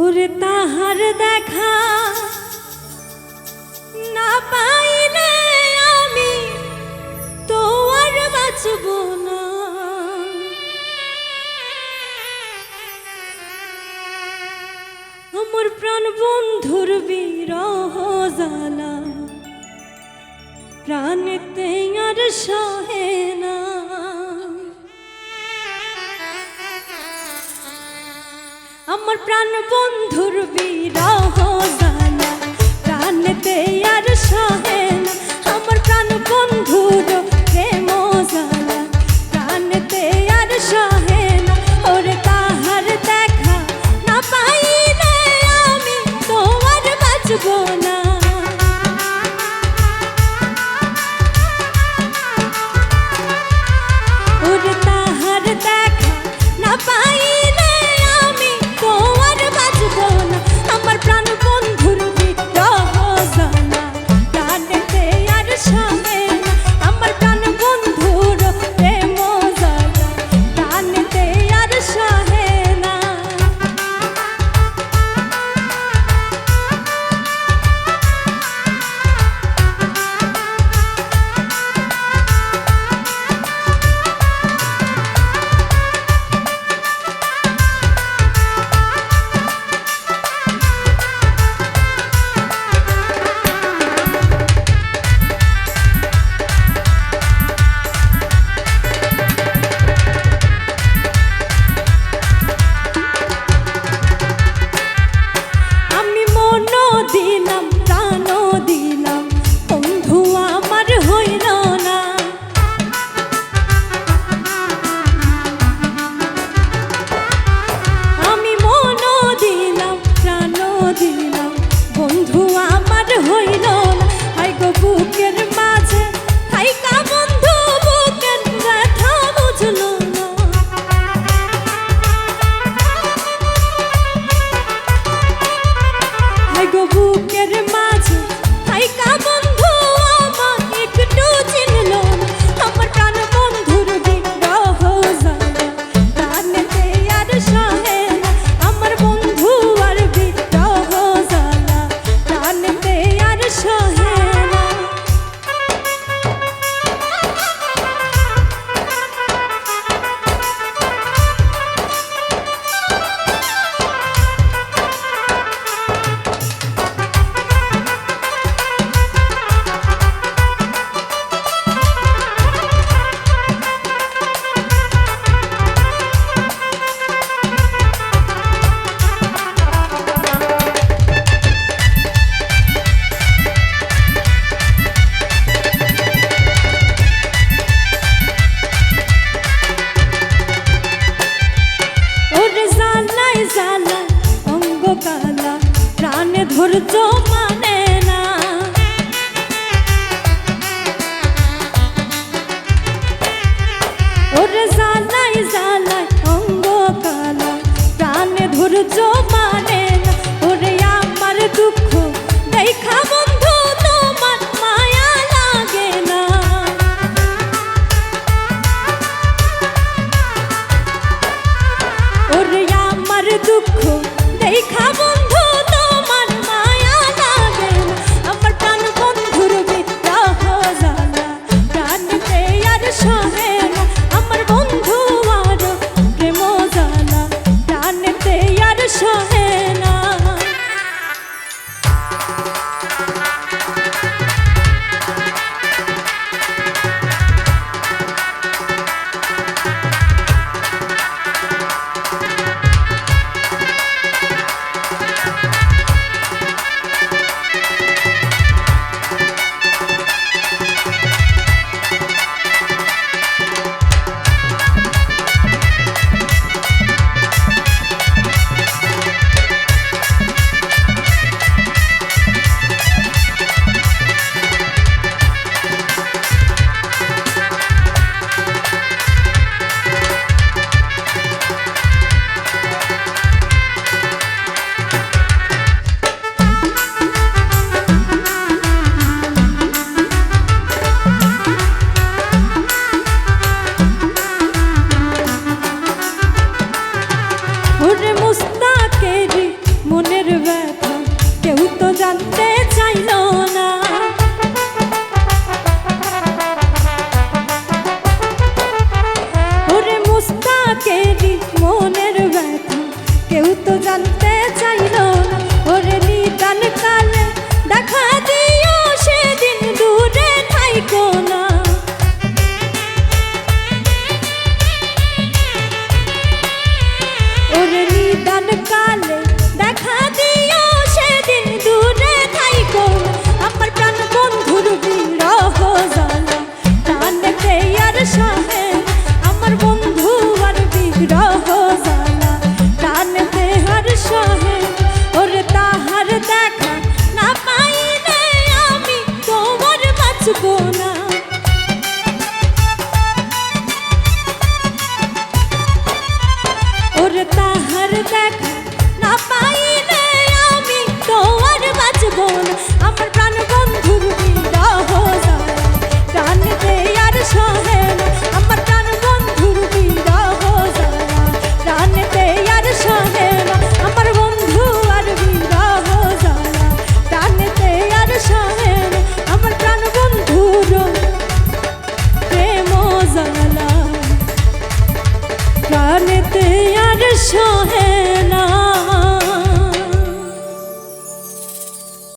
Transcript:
ওরে তাহার দেখা না পাইলে আমি তো আর বাঁচব না। আমার প্রাণ বন্ধুর বিরহ জ্বালা, প্রাণেতে আর সহে না। আমার প্রাণ বন্ধুর বিরহ জানা। প্রাণেতে আর সহে ধৈর্য মানে না। ওরে জানাই যা দেখা না পাই